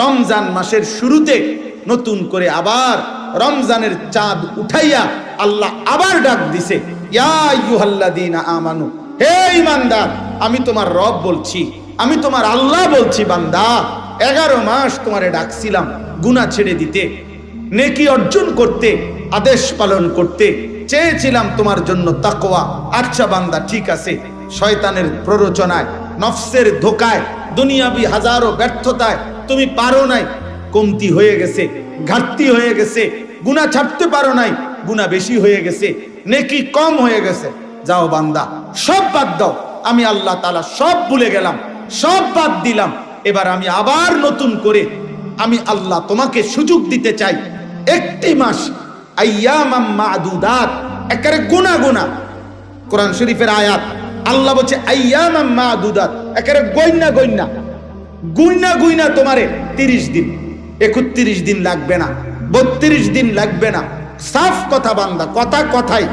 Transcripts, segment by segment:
রমজান মাসের শুরুতে নতুন করে আবার রমজানের চাঁদ উঠাইয়া আল্লাহ আবার ডাক দিছে আমানু, হে ইমানদার আমি তোমার রব বলছি, আমি তোমার আল্লাহ বলছি, বান্দা, এগারো মাস তোমারে ডাকছিলাম গুনাহ ছেড়ে দিতে, নেকি অর্জন করতে, আদেশ পালন করতে, চেয়েছিলাম তোমার জন্য তাকোয়া আচ্ছা বান্দা, ঠিক আছে, শয়তানের প্ররোচনায়, নফসের ধোকায়, দুনিয়াবি হাজারো ব্যর্থতায় তুমি পারো নাই, কমতি হয়ে গেছে, ঘাটতি হয়ে গেছে গুণা ছাড়তে পারো নাই গুণা বেশি হয়ে গেছে, নেকি কম হয়ে গেছে। যাও বান্দা, সব বাদ দাও, আমি আল্লাহ তালা সব ভুলে গেলাম, সব বাদ দিলাম, এবার আমি আবার নতুন করে আমি আল্লাহ তোমাকে সুযোগ দিতে চাই। একটি মাস আইয়ামাম মাদুদাত, একেবারে গুণা গুণা কোরআন শরীফের আয়াত, আল্লাহ বলছে আইয়ামাম মাদুদাত, একেবারে গইনা গইনা গুইনা গুইনা তোমারে তিরিশ দিন। একত্রিশ দিন লাগবে না, বত্রিশ দিন লাগবে না। সাফ কথা বান্দা, কথা কথাই।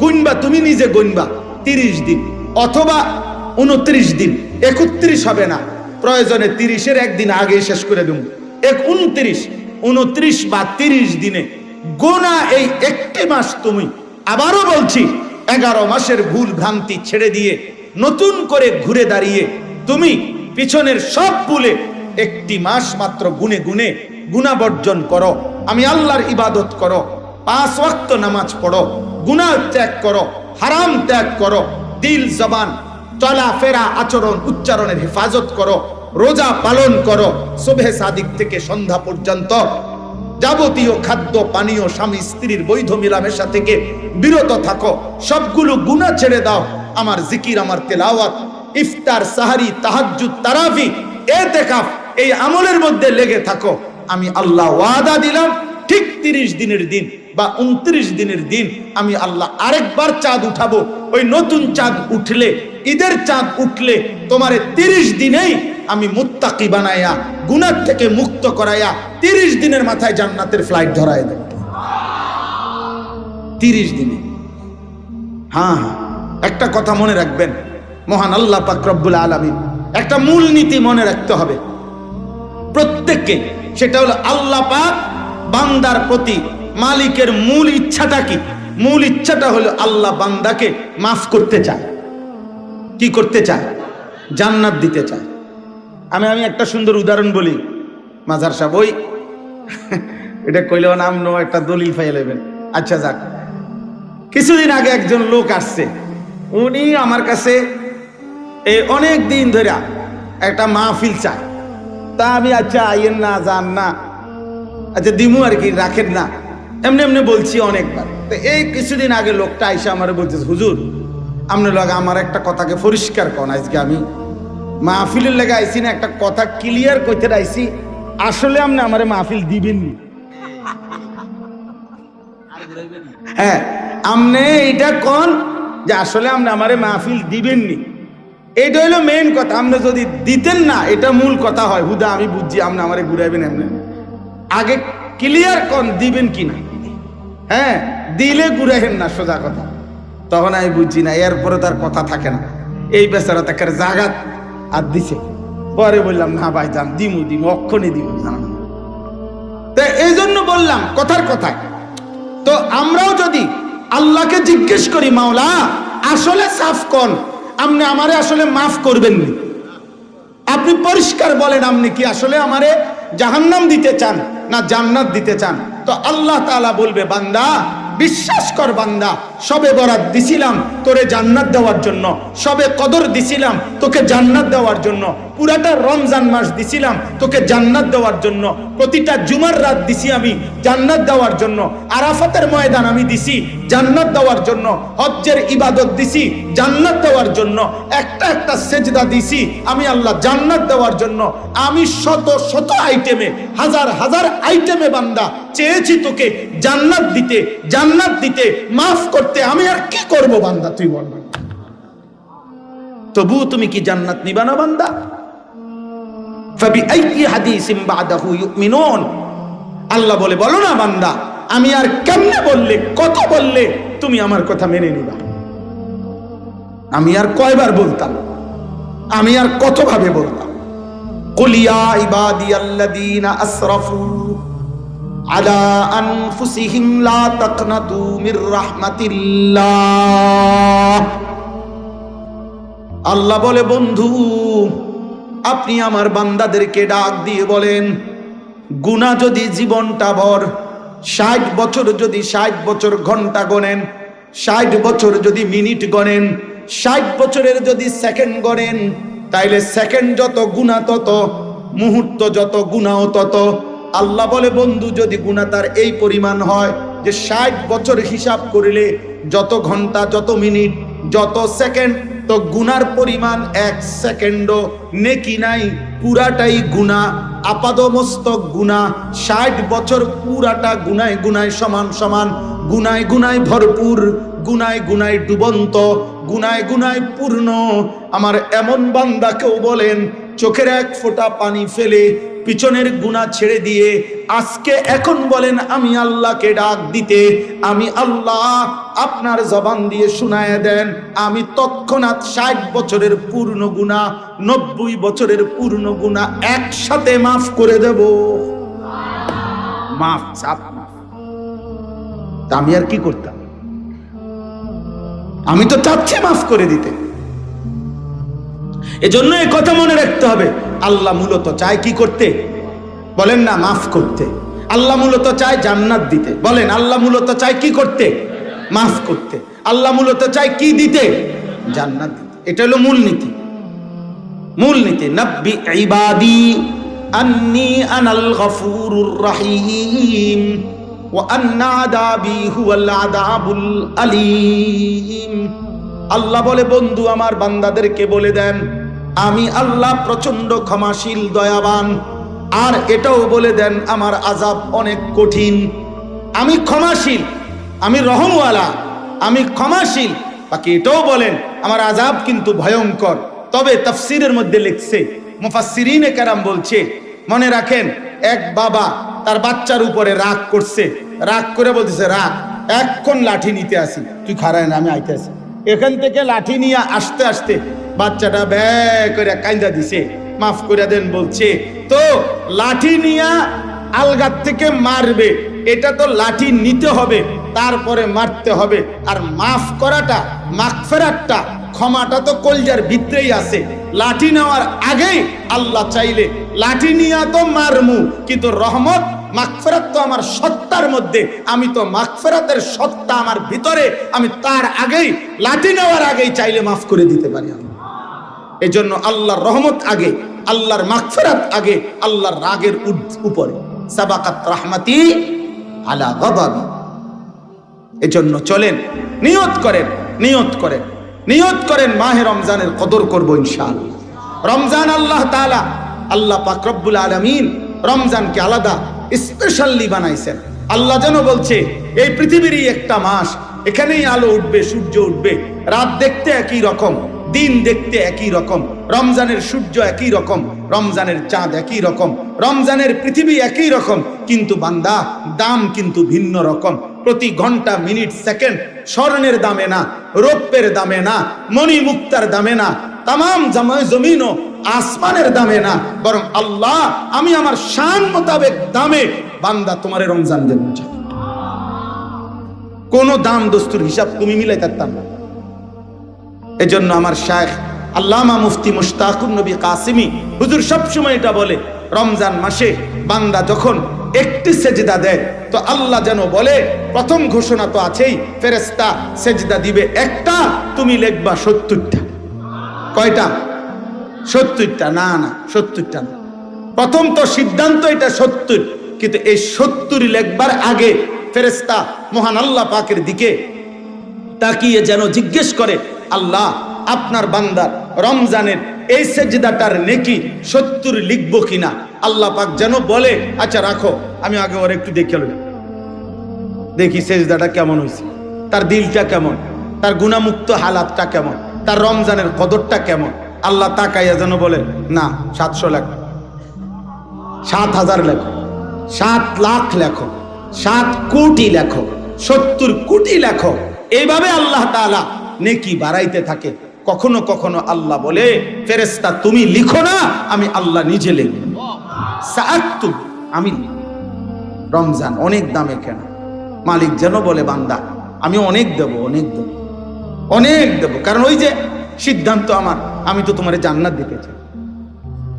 গুনবা, তুমি নিজে গুনবা, তিরিশ দিন। অথবা উনত্রিশ দিন, একত্রিশ হবে না। প্রয়োজনে তিরিশের একদিন আগে শেষ করে দেব। এক উনত্রিশ উনত্রিশ বা তিরিশ দিনে গোনা এই একটি মাস তুমি। আবারও বলছি, এগারো মাসের ভুল ভ্রান্তি ছেড়ে দিয়ে নতুন করে ঘুরে দাঁড়িয়ে তুমি পিছনের সব ভুলে একটি মাস মাত্র গুনে গুনে গুণা বর্জন করো। আমি আল্লাহর ইবাদত করো। পাঁচ ওয়াক্ত নামাজ পড়ো। গুনাহ ত্যাগ করো। হারাম ত্যাগ করো। দিল, জবান, চলাফেরা আচরণ উচ্চারণের হেফাজত করো। রোজা পালন করো। শুভে সাদিক থেকে সন্ধ্যা পর্যন্ত যাবতীয় খাদ্য, পানীয়, স্বামী, স্ত্রীর বৈধ মিলামেশা থেকে বিরত থাকো। সবগুলো গুণা ছেড়ে দাও। আমার জিকির, আমার তেলাওয়াত ইফতার, সাহারি, তাহাজ্জুদ তারাফি এ দেখাফ এই আমলের মধ্যে লেগে থাকো। আমি আল্লাহ ওয়াদা দিলাম, ঠিক তিরিশ দিনের দিন বা উনত্রিশ দিনের দিন আমি আল্লাহ আরেকবার চাঁদ উঠাবো। ওই নতুন চাঁদ উঠলে, ঈদের চাঁদ উঠলে, তোমারে তিরিশ দিনেই আমি মুত্তাকি বানাইয়া গুনার থেকে মুক্ত করাইয়া তিরিশ দিনের মাথায় জান্নাতের ফ্লাইট ধরাই দেব। তিরিশ দিনে। হ্যাঁ হ্যাঁ একটা কথা মনে রাখবেন। মহান আল্লাহ পাক রব্বুল আলামিন একটা মূল নীতি মনে রাখতে হবে। প্রত্যেককে সেটা হলো আল্লাহ পাক বান্দার প্রতি মালিকের মূল ইচ্ছাটা কি? মূল ইচ্ছাটা হলো আল্লাহ বান্দাকে মাফ করতে চায়। কি করতে চায়? জান্নাত দিতে চায়। আমি আমি একটা সুন্দর উদাহরণ বলি। মাজার সাহেব, ওই, এটা কইলেও নাম নো একটা দলিল ফাইল নেবেন আচ্ছা যাক। কিছুদিন আগে একজন লোক আসছে। উনি আমার কাছে এই অনেক দিন ধরে একটা মাহফিল চায় তা আমি আচ্ছা আইয়েন না, যান না আচ্ছা দিমু আর কি, রাখেন না। এমনি এমনি বলছি অনেকবার। তো এই কিছুদিন আগে লোকটা আইসা আমার বলছে হুজুর, আপনি লোক আমার একটা কথাকে পরিষ্কার কন আজকে আমি। মাহফিলের লেগে আইসি না, একটা কথা ক্লিয়ার করতে আইসি আসলে আপনি আমার মাহফিল দিবেননি হ্যাঁ আপনি এটা কন যে আসলে আপনি আমারে মাহফিল দিবেননি এইটা হইল মেন কথা। আপনি যদি দিতেন না, এটা মূল কথা হয়। হুদা, আমি বুঝছি আপনি আমারে ঘুরাইবেন এমনি। আগে ক্লিয়ার কন, দিবেন কি না? হ্যাঁ দিলে ঘুরাইবেন না, সোজা কথা। তখন আমি বুঝছি না এরপরে তার কথা থাকে না। এই বেচারা তাকে জাগাত আর দিছে। পরে বললাম, না ভাই, যান, দিমু দিমু, অক্ষণে দিমু জানান তো এই জন্য বললাম, কথার কথায় তো আমরাও যদি আল্লাহকে জিজ্ঞেস করি, মাওলা, আসলে সাফ কন। আপনি আমারে আসলে মাফ করবেন নি আপনি পরিষ্কার বলেন আপনি কি আসলে আমারে জাহান্নাম দিতে চান না জান্নাত দিতে চান? তো আল্লাহ তালা বলবে, বান্দা, বিশ্বাস কর বান্দা সবে বরাত দিছিলাম তোরে জান্নাত দেওয়ার জন্য। সবে কদর দিছিলাম তোকে জান্নাত দেওয়ার জন্য। পুরাটা রমজান মাস দিছিলাম তোকে জান্নাত দেওয়ার জন্য। প্রতিটা জুমার রাত দিছি আমি জান্নাত দেওয়ার জন্য। আরাফাতের ময়দান আমি দিছি জান্নাত দেওয়ার জন্য। হজ্জের ইবাদত দিছি জান্নাত দেওয়ার জন্য। একটা একটা সেজদা দিছি আমি আল্লাহ জান্নাত দেওয়ার জন্য। আমি শত শত আইটেমে, হাজার হাজার আইটেমে বান্দা চেয়েছি তোকে জান্নাত দিতে জান্নাত দিতে, মাফ করতে করতে আমি আর কি করব বান্দা, তুই বল তবু তুমি কি জান্নাত নিবা না বান্দা? আল্লাহ বলে, বলো না বান্দা, আমি আর কেমনে বললে, কত বললে তুমি আমার কথা মেনে নিবা? আমি আর কয়বার বলতাম, আমি আর কতভাবে বলতাম? কলিয়া ইবাদি আল্লাদিনা আসরাফু। আল্লাহ বলে, বন্ধু, আপনি আমার বান্দাদেরকে ডাক দিয়ে বলেন গুনা যদি জীবনটা ভর, ষাট বছর যদি ষাট বছর ঘণ্টা গণেন, ষাট বছর যদি মিনিট গণেন, ষাট বছরের যদি সেকেন্ড গণেন, তাইলে সেকেন্ড যত, গুণা তত, মুহূর্ত যত, গুণাও তত আল্লাহ বলে, বন্ধু, যদি গুণা তার এই পরিমাণ হয় যে ষাট বছর হিসাব করিলে যত ঘণ্টা, যত মিনিট, যত সেকেন্ড, তো গুনার পরিমাণ এক সেকেন্ডও নেকি নাই, পুরাটাই গুণা আপাদমস্তক গুণা ষাট বছর পুরাটা গুনায় গুনায় সমান সমান, গুনায় গুনায় ভরপুর, গুনায় গুনায় ডুবন্ত, গুনায় গুনায় পূর্ণ। আমার এমন বান্দা কেউ বলেন, চোখের এক ফোঁটা পানি ফেলে পিছনের গুণা ছেড়ে দিয়ে আজকে এখন বলেন, আমি আল্লাহকে ডাক দিতে, আমি আল্লাহ আপনার জবান দিয়ে শুনায় দেন। আমি তৎক্ষণাৎ ষাট বছরের পূর্ণ গুণা, নব্বই বছরের পূর্ণ গুণা একসাথে মাফ করে দেব। মাফ, চাপ আমি আর কি করতাম? আমি তো চাচ্ছি মাফ করে দিতে। এজন্য এই কথা মনে রাখতে হবে। আল্লাহ মূলত চায় কি করতে? বলেন না, মাফ করতে। আল্লাহ মূলত চায় জান্নাত দিতে। বলেন, আল্লাহ মূলত চায় কি করতে? মাফ করতে। আল্লাহ মূলত চায় কি দিতে? জান্নাত দিতে। এটা হলো মূলনীতি মূলনীতি নব্বি ইবাদি আন্নি আনাল গফুরুর রহিম আন্না আদাবি হুয়াল আদাবুল আলিম। আল্লাহ বলে, বন্ধু, আমার বান্দাদেরকে বলে দেন আমি আল্লাহ প্রচণ্ড ক্ষমাশীল, দয়াবান। আর এটাও বলে দেন, আমার আজাব অনেক কঠিন। আমি ক্ষমাশীল, আমি রহমওয়ালা, আমি ক্ষমাশীল। বাকি এটাও বলেন, আমার আজাব কিন্তু ভয়ঙ্কর। তবে তফসিরের মধ্যে লিখছে, মুফাসসিরিনে কেরাম বলছে, মনে রাখেন, এক বাবা তার বাচ্চার উপরে রাগ করছে। রাগ করে বলতেছে, রাগ এক্ষণ লাঠি নিতে আসি। তুই খারায় না, আমি আইতে আসি। এখান থেকে লাঠি নিয়ে আসতে আসতে বাচ্চাটা ব্যয় করে কাইন্দা দিছে। মাফ করে দেন বলছে, তো লাঠি নিয়া আলগার থেকে মারবে, এটা তো লাঠি নিতে হবে, তারপরে মারতে হবে। আর মাফ করাটা মাগফেরাতটা ক্ষমাটা তো কলজার ভিতরেই আছে। লাঠি নেওয়ার আগেই আল্লাহ চাইলে, লাঠি নিয়া তো মারমু, কিন্তু রহমত মাগফেরাত তো আমার সত্তার মধ্যে, আমি তো মাগফেরাতের সত্তা আমার ভিতরে, আমি তার আগেই, লাঠি নেওয়ার আগেই চাইলে মাফ করে দিতে পারি আমি। এই জন্য আল্লাহর রহমত আগে, আল্লাহর মাগফেরাত আগে, আল্লাহর রাগের উপরে। সাবাকাত রাহমাতি আলা গদাবি এজন্য চলেন, নিয়ত করেন নিয়ত করেন নিয়ত করেন মাহে রমজানের কদর করব ইনশাআল্লাহ। রমজান আল্লাহ তাআলা, আল্লাহ পাক রব্বুল আলামিন রমজানকে আলাদা স্পেশালি বানাইছেন। আল্লাহ যেন বলছে, এই পৃথিবীরই একটা মাস, এখানেই আলো উঠবে, সূর্য উঠবে, রাত দেখতে একই রকম, দিন দেখতে একই রকম, রমজানের সূর্য একই রকম, রমজানের চাঁদ একই রকম, রমজানের পৃথিবী একই রকম, কিন্তু বান্দা, দাম কিন্তু ভিন্ন রকম। প্রতি ঘণ্টা, মিনিট, সেকেন্ড, স্বর্ণের দামে না, রৌপ্যের দামে না, মণিমুক্তার দামে না তাম জমিনও আসমানের দামে না, বরং আল্লাহ, আমি আমার শান মোতাবেক দামে বান্দা তোমার রমজান চাই কোন দাম দস্তুর হিসাব তুমি মিলাই থাকতাম না। এজন্য আমার শায়েখ আল্লামা মুফতি মুশতাকুর নবী কাসিমি হুজুর সবসময় এটা বলে, রমজান মাসে বান্দা যখন একটি সেজদা দেয়, তো আল্লাহ যেন বলে, প্রথম ঘোষণা তো আছেই ফেরেস্তা সেজদা দিবে একটা, তুমি লিখবা সত্তরটা। কয়টা? সত্তরটা, না না, সত্তরটা না। প্রথম তো সিদ্ধান্ত এটা সত্তর, কিন্তু এই সত্তর লেখবার আগে ফেরেস্তা মহান আল্লাহ পাকের দিকে তাকিয়ে যেন জিজ্ঞেস করে, আল্লাহ, আপনার বান্দার রমজানের এই সেজদাটার নেকি সত্তর লিখব কিনা? আল্লাহ পাক যেন বলে আচ্ছা রাখো, আমি আগে ওর একটু দেখে দেখি সেজদাটা কেমন হয়েছে তার দিলটা কেমন, তার গুণামুক্ত হালাতটা কেমন, তার রমজানের কদরটা কেমন। আল্লাহ তাকাইয়া যেন বলে, না, সাতশো লেখো। সাত হাজার লেখো। সাত লাখ লেখো। সাত কোটি লেখো। সত্তর কোটি লেখো। এইভাবে আল্লাহ তাআলা নেকি বাড়াইতে থাকে। কখনো কখনো আল্লাহ বলে ফেরেস্তা তুমি লিখো না, আমি আল্লাহ নিজে লিখব। আমি রমজান অনেক দামে কেন। মালিক যেন বলে, বান্দা, আমি অনেক দেব অনেক দেব অনেক দেব। কারণ ওই যে সিদ্ধান্ত আমার আমি তো তোমারে জান্নাত দিতে চাই।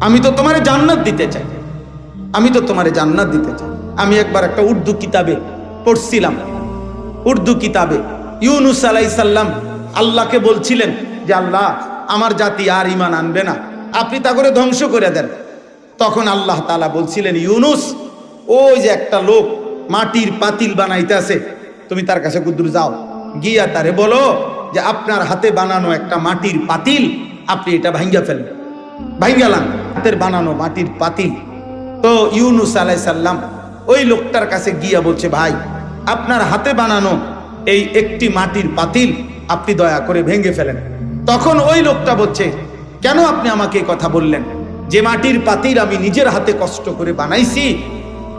আমি তো তোমারে জান্নাত দিতে চাই। আমি তো তোমারে জান্নাত দিতে চাই। আমি একবার একটা উর্দু কিতাবে পড়ছিলাম। উর্দু কিতাবে ইউনুস আলাই সাল্লাম আল্লাহকে বলছিলেন যে, আল্লাহ, আমার জাতি আর ইমান আনবে না। আপনি তা করে ধ্বংস করে দেন। তখন আল্লাহ তালা বলছিলেন, ইউনুস, ওই যে একটা লোক মাটির পাতিল বানাইতেছে, তুমি তার কাছে কুদ্দুর যাও। গিয়া তারে বলো যে, আপনার হাতে বানানো একটা মাটির পাতিল আপনি এটা ভাঙ্গা ফেলেন ভাঙ্গালাম হাতের বানানো মাটির পাতিল তো ইউনুস আলাই সাল্লাম ওই লোকটার কাছে গিয়া বলছে, ভাই, আপনার হাতে বানানো এই একটি মাটির পাতিল আপনি দয়া করে ভেঙে ফেলেন। তখন ওই লোকটা বলছে, কেন আপনি আমাকে কথা বললেন? যে মাটির পাতিল আমি নিজের হাতে কষ্ট করে বানাইছি,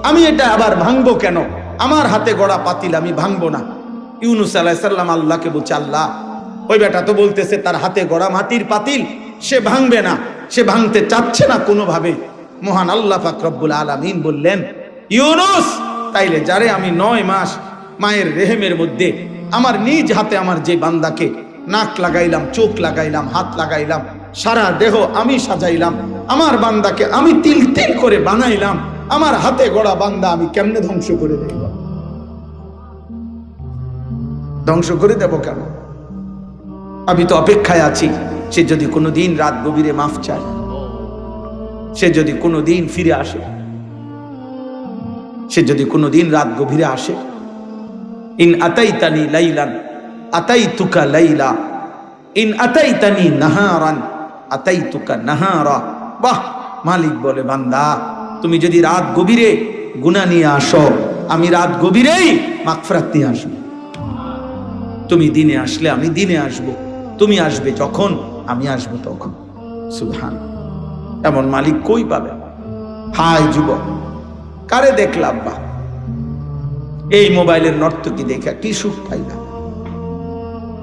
আমি এটা আবার ভাঙবো কেন? আমার হাতে গড়া পাতিল আমি ভাঙবো না। ইউনুস আলাহ সাল্লাম আল্লাহকে বলছে, আল্লাহ ওই বেটা তো বলতেছে, তার হাতে গড়া মাটির পাতিল, সে ভাঙবে না, সে ভাঙতে চাচ্ছে না কোনোভাবে। মহান আল্লাহ ফাকরব্বুল আলমিন বললেন, ইউনুস, তাইলে যারে আমি নয় মাস মায়ের রেহেমের মধ্যে আমার নিজ হাতে আমার যে বান্দাকে নাক লাগাইলাম, চোখ লাগাইলাম, হাত লাগাইলাম, সারা দেহ আমি সাজাইলাম, আমার বান্দাকে আমি তিল তিল করে বানাইলাম, আমার হাতে গড়া বান্দা আমি কেমনে ধ্বংস করে দেব? ধ্বংস করে দেব কেন? আমি তো অপেক্ষায় আছি, সে যদি কোনো দিন রাত গভীরে মাফ চায়, সে যদি কোনো দিন ফিরে আসে, সে যদি কোনো দিন রাত গভীরে আসে, ইন আতাইতানি লাইলান আতাই তুকা লাইলা, ইন আতাইতানি নাহারান, আতাইতুকা নাহারা। বাহ, মালিক বলে বান্দা, তুমি যদি রাত গভীরে গুনাহ নিয়ে আসো, আমি রাত গভীরেই মাগফিরাত নিয়ে আসব। তুমি দিনে আসলে আমি দিনে আসব। তুমি আসবে যখন, আমি আসব তখন। সুবহান। এমন মালিক কই পাবে? হাই যুবক, কারে দেখলাম বা এই মোবাইলের নর্তকি দেখা কি সুখ পাইলা?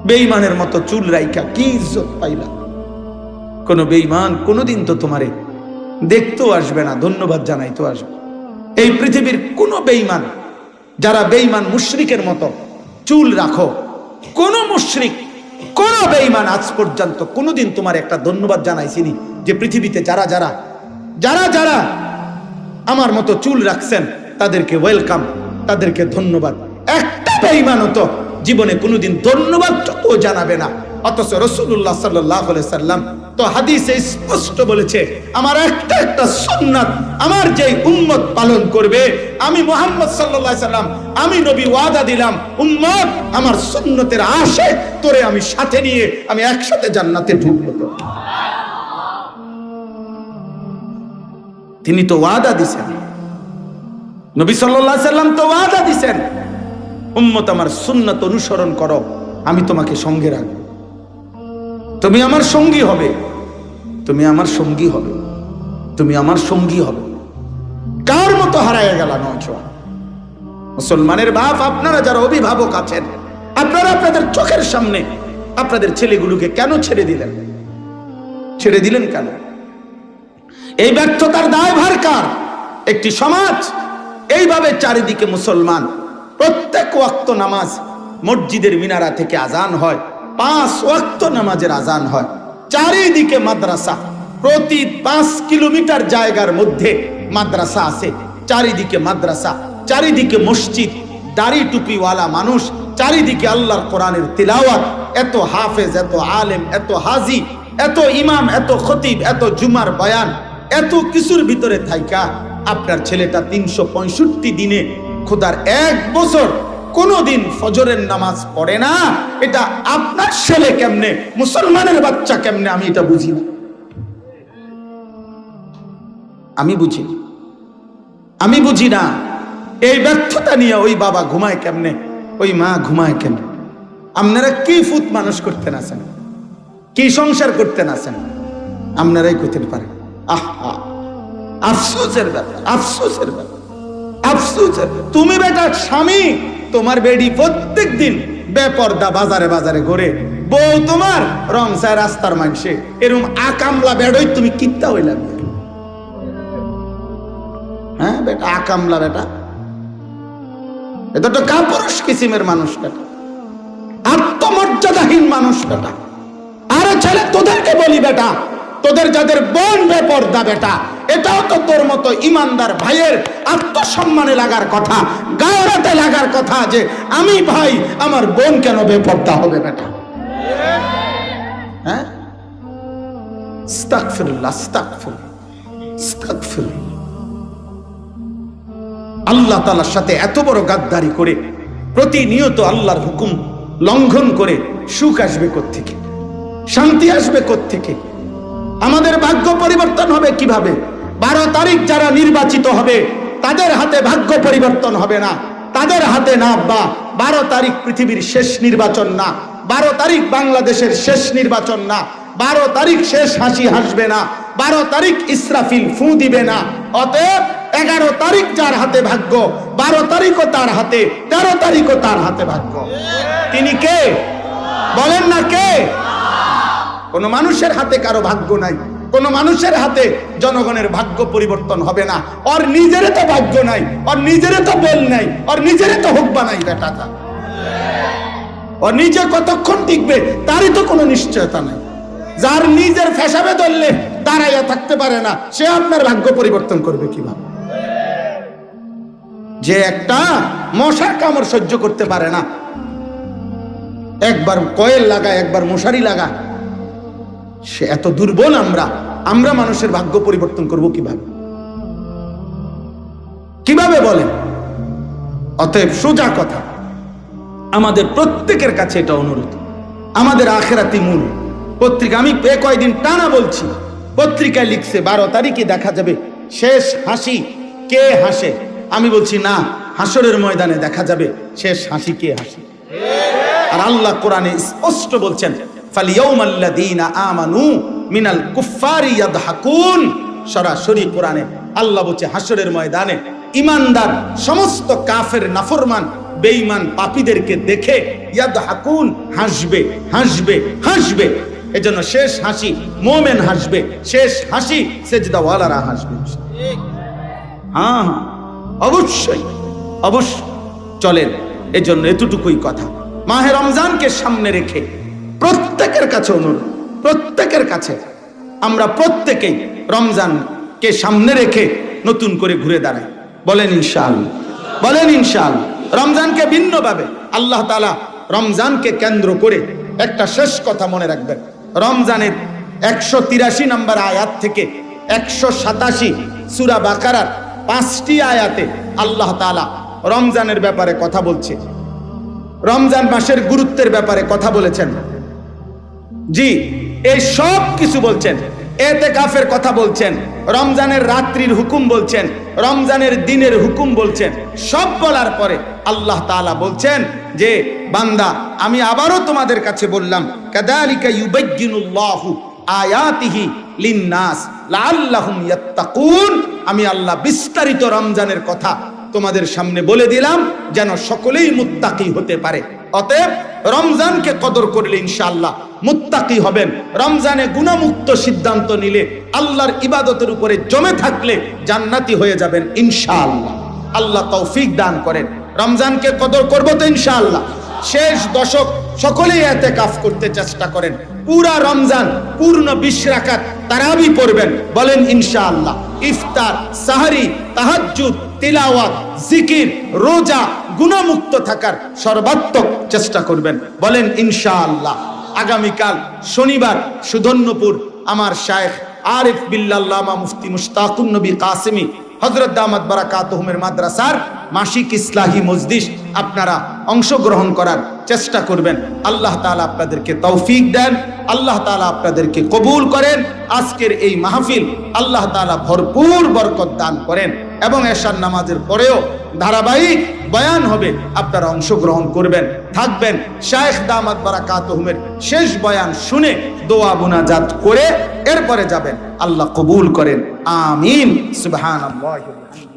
বেইমানের মতো চুল রাইখা কি ইজ্জত পাইলা? কোন বেইমান কোনোদিন তো তোমারে দেখতেও আসবে না, ধন্যবাদ জানাইতেও আসবে। এই পৃথিবীর কোন বেইমান যারা বেইমান মুশরিকের মতো চুল রাখো, কোন মুশরিক কোন বেইমান আজ পর্যন্ত কোনোদিন তোমার একটা ধন্যবাদ জানাইছিনি যে পৃথিবীতে যারা যারা যারা যারা আমার মতো চুল রাখছেন, তাদেরকে ওয়েলকাম তাদেরকে ধন্যবাদ। একটা বেইমানও তো জীবনে কোনোদিন ধন্যবাদটুকুও জানাবে না। অথচ রসুল্লাহ সাল্লাহ সাল্লাম তো হাদিসে স্পষ্ট বলেছে, আমার একটা একটা সুন্নাত আমার যে উম্মত পালন করবে, আমি মোহাম্মদ সাল্লাহ সাল্লাম, আমি নবী ওয়াদা দিলাম, উম্মত আমার সুন্নতের আশে তোরে আমি সাথে নিয়ে আমি একসাথে জান্নাতে ঢুকবো তিনি তো ওয়াদা দিছেন। নবী সাল্লাহ সাল্লাম তো ওয়াদা দিছেন, উম্মত আমার সুন্নত অনুসরণ করো, আমি তোমাকে সঙ্গে রাখব। তুমি আমার সঙ্গী হবে। তুমি আমার সঙ্গী হবে। তুমি আমার সঙ্গী হবে। কার মতো হারায় গেল নজওয়ান মুসলমানের বাপ আপনারা যারা অভিভাবক আছেন, আপনারা আপনাদের চোখের সামনে আপনাদের ছেলেগুলোকে কেন ছেড়ে দিলেন? ছেড়ে দিলেন কেন? এই ব্যর্থতার দায়ভার কার? একটি সমাজ। এইভাবে চারিদিকে মুসলমান। প্রত্যেক ওয়াক্ত নামাজ মসজিদের মিনারা থেকে আজান হয়। পাঁচ ওয়াক্ত নামাজের আজান হয়। চারিদিকে মাদ্রাসা। প্রতি পাঁচ কিলোমিটার জায়গার মধ্যে মাদ্রাসা আছে। চারিদিকে মাদ্রাসা, চারিদিকে মসজিদ, দাড়ি টুপিওয়ালা মানুষ, চারিদিকে আল্লাহর কোরআনের তিলাওয়াত। এত হাফেজ, এত আলেম, এত হাজি, এত ইমাম, এত খতিব, এত জুমার বয়ান, এত কিছুর ভিতরে থাইকা। আপনার ছেলেটা তিনশো পঁয়ষট্টি দিনে খোদার এক বছর কোনোদিন ফজরের নামাজ পড়ে না। এটা আপনার ছেলে কেমনে, মুসলমানের বাচ্চা কেমনে, আমি এটা বুঝি আমি বুঝি আমি বুঝি না। এই ব্যর্থতা নিয়ে ওই বাবা ঘুমায় কেমনে, ওই মা ঘুমায় কেমনে। আপনারা কি ফুত মানুষ করতেন আছেন? কি সংসার করতেন আছেন? আপনারাই করতে পারেন আহা আফসোসের ব্যাপার আফসোসের ব্যাপার, আফসোসের তুমি বেটা স্বামী তোমার বেডি প্রত্যেক দিন বেপর্দা বাজারে বাজারে ঘুরে। বউ তোমার রং চায় রাস্তার মানছে এরকম আকামলা বেড়ই তুমি কিত্তা হইলাম হ্যাঁ বেটা, আকামলা বেটা। এটা তো কাপুরুষ কিসিমের মানুষ বেটা। আত্মমর্যাদাহীন মানুষ বেটা। আরে ছেলে, তোদেরকে বলি বেটা তোদের যাদের বোন বেপর্দা বেটা, এটাও তো তোর মতো ইমানদার ভাইয়ের আত্মসম্মানে লাগার কথা, গায়রাতে লাগার কথা যে আমি ভাই, আমার বোন কেন বেপর্দা হবে বেটা? হ্যাঁ? আল্লাহ তালার সাথে এত বড় গাদ্দারি করে, প্রতিনিয়ত আল্লাহর হুকুম লঙ্ঘন করে সুখ আসবে থেকে শান্তি আসবে থেকে আমাদের ভাগ্য পরিবর্তন হবে কীভাবে? বারো তারিখ যারা নির্বাচিত হবে, তাদের হাতে ভাগ্য পরিবর্তন হবে না। তাদের হাতে না বা বারো তারিখ পৃথিবীর শেষ নির্বাচন না। বারো তারিখ বাংলাদেশের শেষ নির্বাচন না। বারো তারিখ শেষ হাসি হাসবে না। বারো তারিখ ইসরাফিল ফু দিবে না। অতএব এগারো তারিখ যার হাতে ভাগ্য, বারো তারিখও তার হাতে, তেরো তারিখও তার হাতে ভাগ্য। তিনি কে? বলেন না কে? কোন মানুষের হাতে কারও ভাগ্য নাই, কোন মানুষের হাতে জনগণের ভাগ্য পরিবর্তন হবে না। ওর নিজের তো ভাগ্য নাই, ওর নিজের তো বেল নাই, ওর নিজের তো হুকবা নাই বেটাটা ও নিজে কতক্ষণ টিকবে, তারই তো কোনো নিশ্চয়তা নাই। যার নিজের ফেসাবে ধরলে, দাঁড়াইয়া থাকতে পারে না, সে আপনার ভাগ্য পরিবর্তন করবে কীভাবে? যে একটা মশার কামড় সহ্য করতে পারে না, একবার কয়েল লাগা একবার মশারি লাগা সে এত দুর্বল আমরা আমরা মানুষের ভাগ্য পরিবর্তন করব কীভাবে? কীভাবে বলেন? অতএব সোজা কথা, আমাদের প্রত্যেকের কাছে এটা অনুরোধ। আমাদের আখেরাতি মূল। পত্রিকা, আমি এ কয়দিন টানা বলছি, পত্রিকায় লিখছে, বারো তারিখে দেখা যাবে, শেষ হাসি কে হাসে? আমি বলছি, না হাসরের ময়দানে দেখা যাবে, শেষ হাসি কে হাসি? আর আল্লাহ কোরআনে স্পষ্ট বলছেন ফালিয়াউমাল্লাযীনা আমানু মিনাল কুফফারি ইয়াদহাকুন। সরাসরি কোরআনে আল্লাহ বলছে হাসরের ময়দানে ইমানদার সমস্ত কাফের নাফরমান, বেঈমান পাপীদেরকে দেখে ইয়াদহাকুন, হাসবে হাসবে হাসবে। এজন্য শেষ হাসি মোমেন হাসবে, শেষ হাসি সেজদাওয়ালারা হাসবে হ্যাঁ হ্যাঁ অবশ্যই অবশ্য চলেন, এজন্য এতটুকুই কথা। মাহে রমজানকে সামনে রেখে প্রত্যেকের কাছে অনুরোধ, প্রত্যেকের কাছে। আমরা প্রত্যেকেই রমজানকে সামনে রেখে নতুন করে ঘুরে দাঁড়াই। বলেন ইনশাল বলেন ইনশাল রমজানকে ভিন্নভাবে আল্লাহ তালা রমজানকে কেন্দ্র করে একটা শেষ কথা মনে রাখবেন। রমজানের একশো তিরাশি নম্বর আয়াত থেকে একশো সাতাশি সুরা বাকারার পাঁচটি আয়াতে আল্লাহ তালা রমজানের ব্যাপারে কথা বলছে। রমজান মাসের গুরুত্বের ব্যাপারে কথা বলেছেন। জি, এই সব কিছু বলছেন। এতে কাফের কথা বলছেন, রমজানের রাত্রির হুকুম বলছেন, রমজানের দিনের হুকুম বলছেন, সব বলার পরে আল্লাহ তাআলা বলছেন যে, বান্দা, আমি আবারও তোমাদের কাছে বললাম, কাদালিকা ইউবাজ্জিনুল্লাহু আয়াতিহি লিন্নাস ইয়াত্তাকুন। আমি আল্লাহ বিস্তারিত রমজানের কথা তোমাদের সামনে বলে দিলাম, যেন সকলেই মুত্তাকি হতে পারে। অতএব রমজানকে কদর করলে ইনশাআল্লাহ মুত্তাকি হবেন। রমজানে গুণামুক্ত সিদ্ধান্ত নিলে আল্লাহর ইবাদতের উপরে জমে থাকলে জান্নাতি হয়ে যাবেন ইনশাআল্লাহ। আল্লাহ তৌফিক দান করেন। রমজানকে কদর করব তো ইনশাআল্লাহ। শেষ দশক সকলেই এতে কাফ করতে চেষ্টা করেন। পুরা রমজান, পূর্ণ বিশ রাকাত তারাবি পড়বেন। বলেন ইনশাআল্লাহ, ইফতার, সাহারি, তাহাজ্জুদ, তিলাওয়াত, জিকির, রোজা গুণামুক্ত থাকার সর্বাত্মক চেষ্টা করবেন। বলেন, ইনশাআল্লাহ। আগামীকাল শনিবার সুধন্যপুর আমার শায়েখ আরিফ বিল্লাল্লামা মুফতি মুশতাকুন নবী কাসিমি হজরত দামাত বারাকাতহমের মাদ্রাসার মাসিক ইসলাহি মজদিস আপনারা অংশগ্রহণ করার চেষ্টা করবেন। আল্লাহ তাআলা আপনাদেরকে তৌফিক দেন, আল্লাহ তাআলা আপনাদেরকে কবুল করেন। আজকের এই মাহফিল আল্লাহ তাআলা ভরপুর বরকত দান করেন এবং এশার নামাজের পরেও ধারাবাহিক বয়ান হবে, আপনারা অংশগ্রহণ করবেন, থাকবেন। শায়েখ দামাত বারাকাতহুমের শেষ বয়ান শুনে দোয়া মুনাজাত করে এরপরে যাবেন। আল্লাহ কবুল করেন। আমিন। বিহামদিহি।